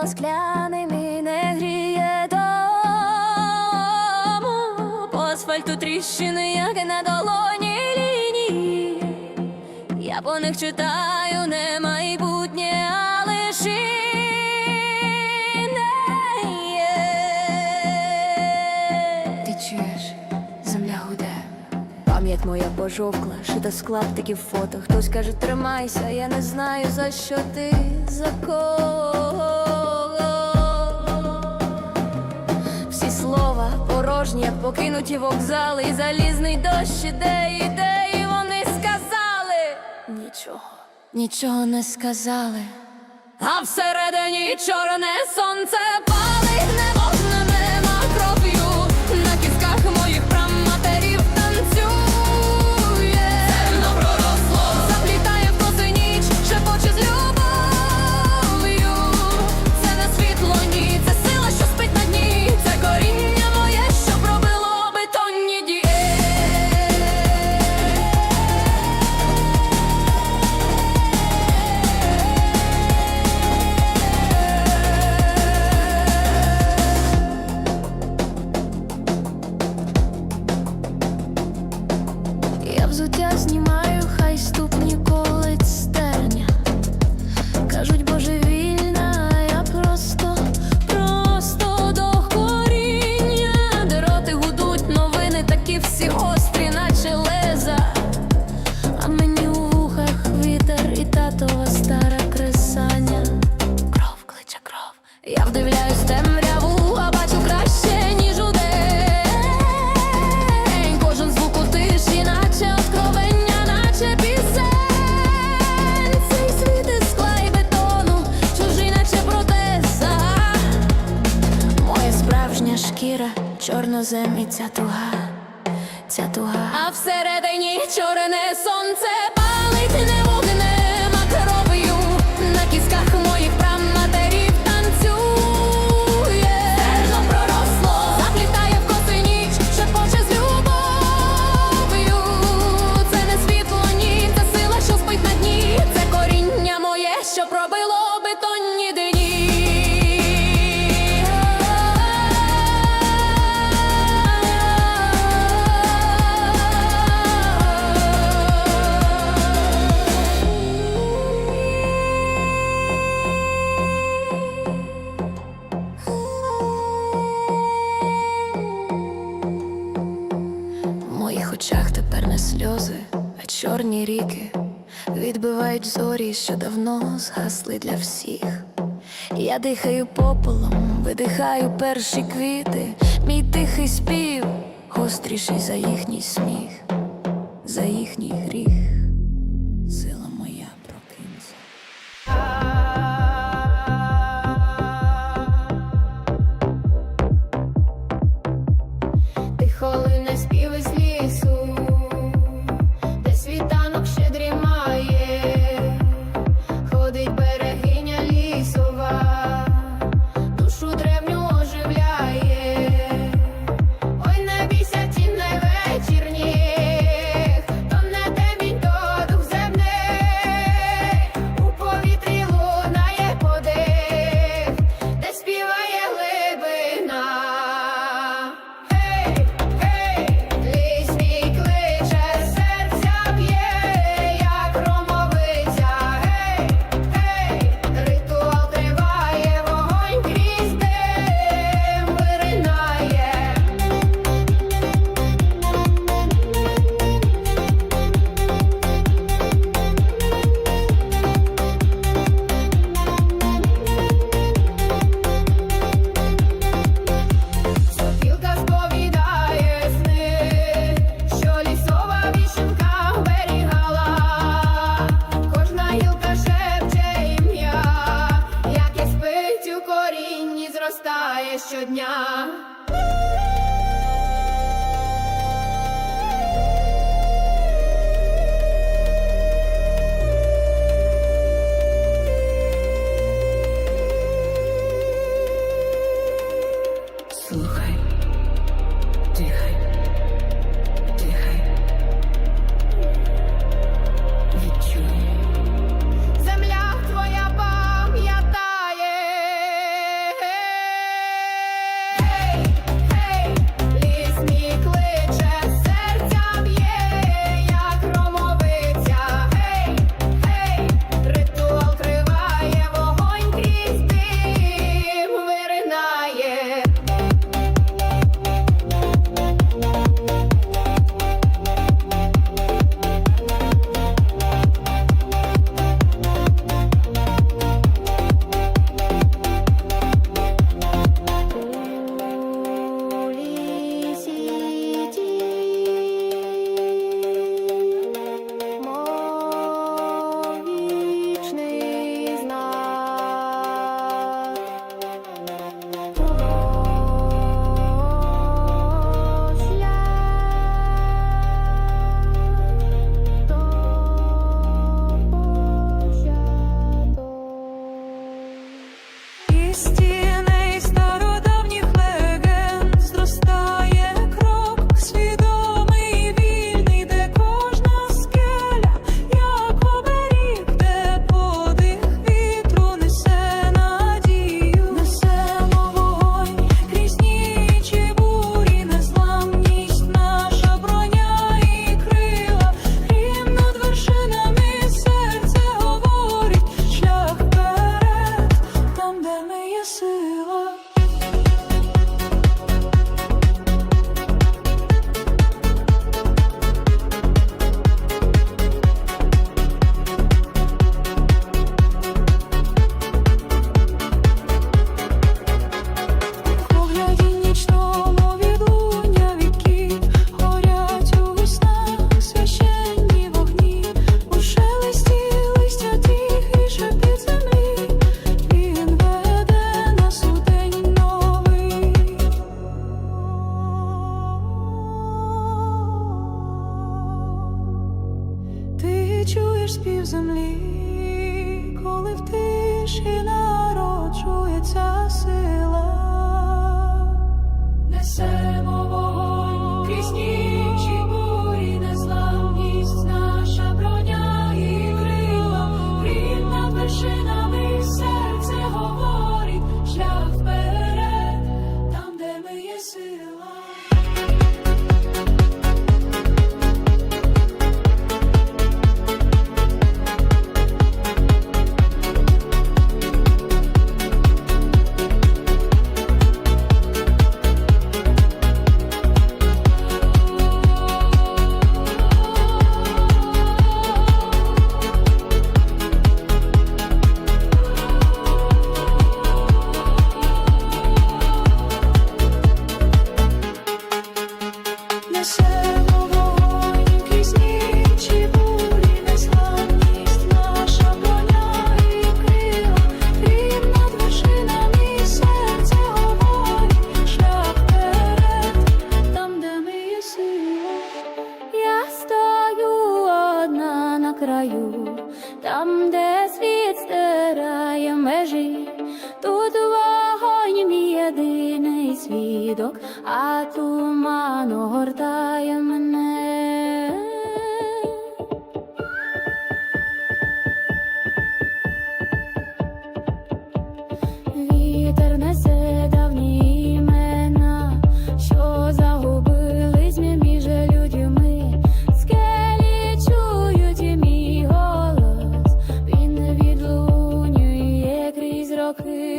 Стало скляним і не гріє дому. По асфальту тріщини, як на долоні лінії. Я по них читаю не майбутнє, а лише Ти чуєш, земля гуде. Пам'ять моя пожовкла, шита з клаптиків фото. Хтось каже, тримайся, я не знаю за що ти за кого. Як покинуті вокзали, і залізний дощ іде, іде, і вони сказали нічого, нічого не сказали. А всередині чорне сонце шкіра, чорнозем ця туга, ця туга. А всередині чорне сонце палить не очах тепер не сльози, а чорні ріки відбивають зорі, що давно згасли для всіх. Я дихаю попелом, видихаю перші квіти, мій тихий спів, гостріший за їхній сміх, за їхній гріх. peace.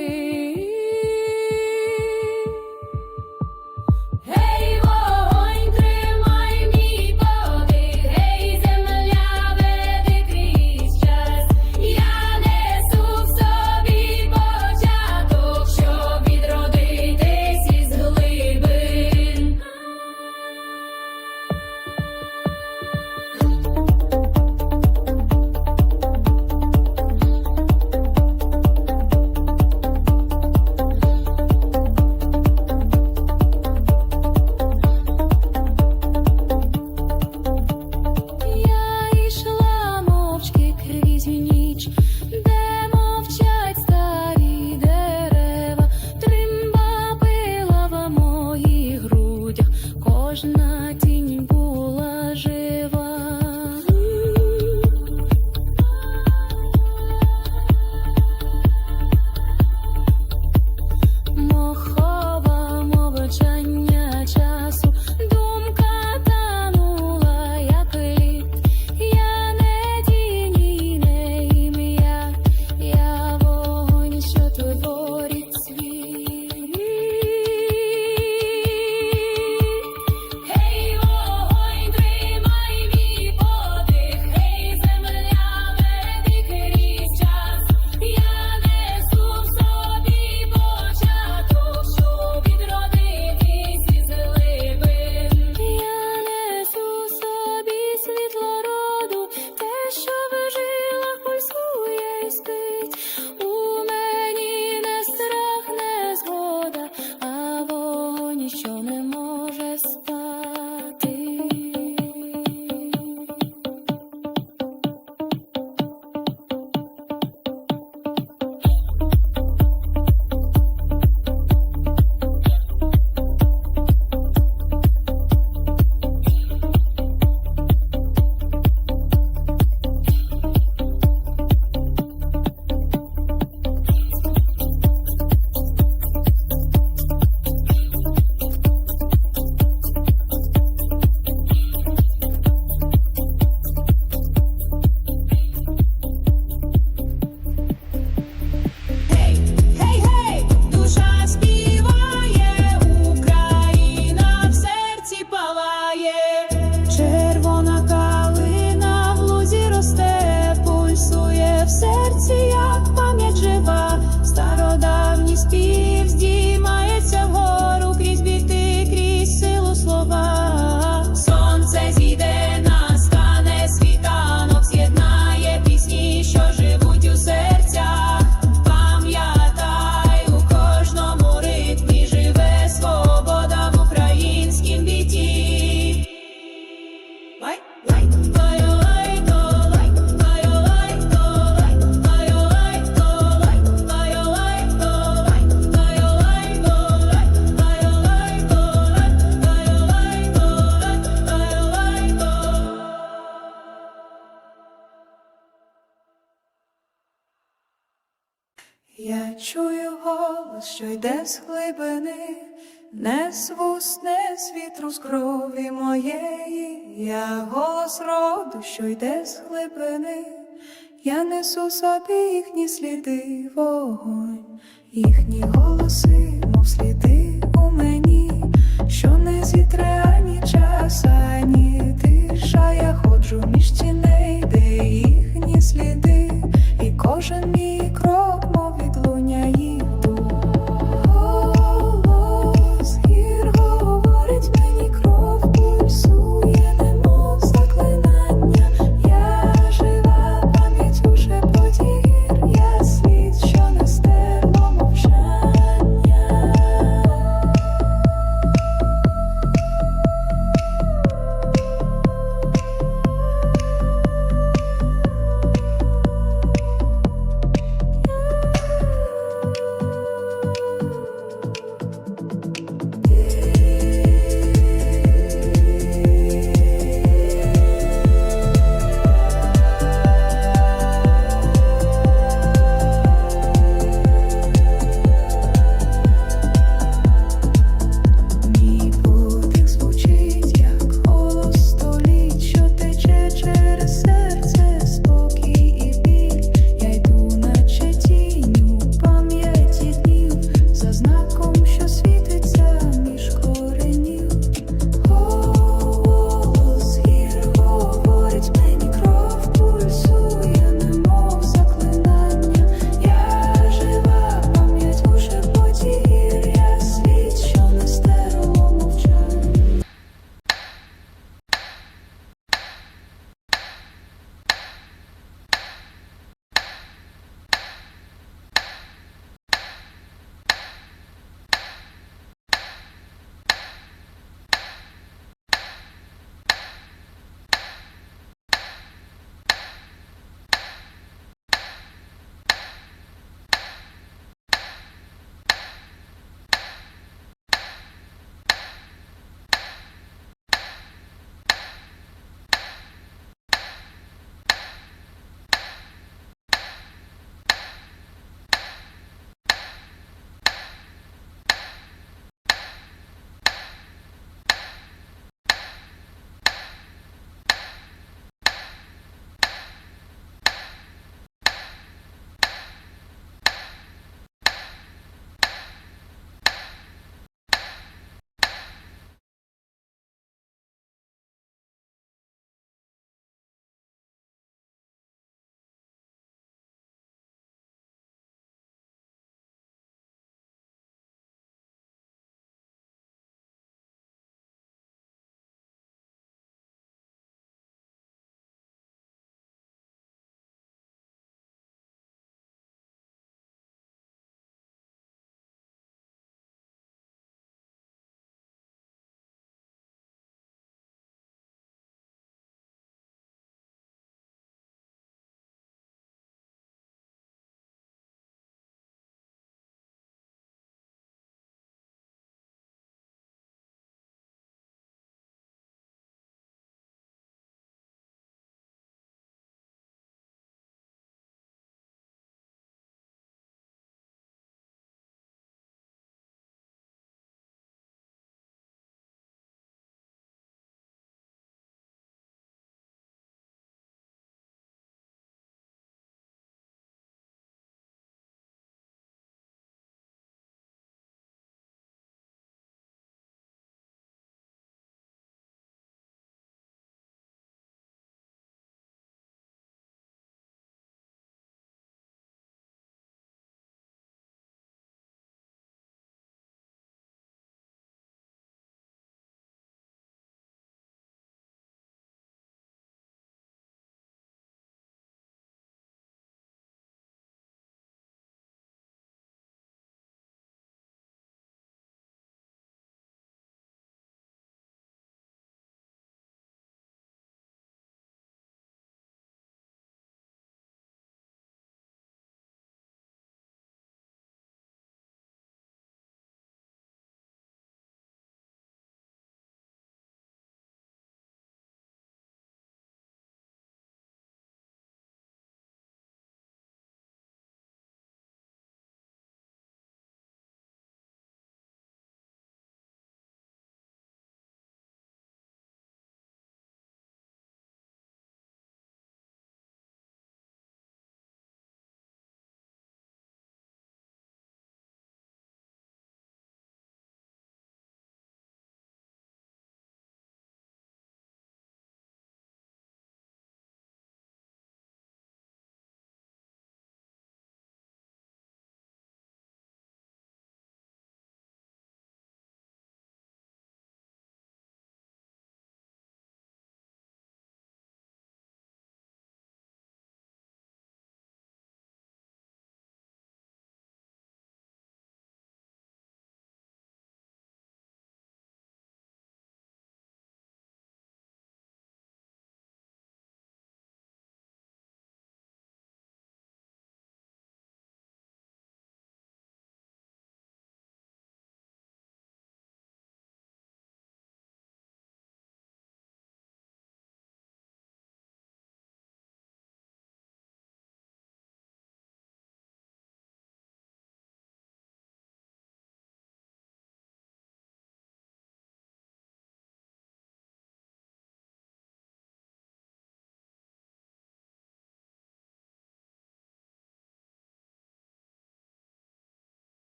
Що йде з глибини, не з вуст, не з вітру, з крові моєї, я голос роду, що йде з глибини, я несу собі їхні сліди, вогонь, їхні голоси, мов сліди у мені, що не зітре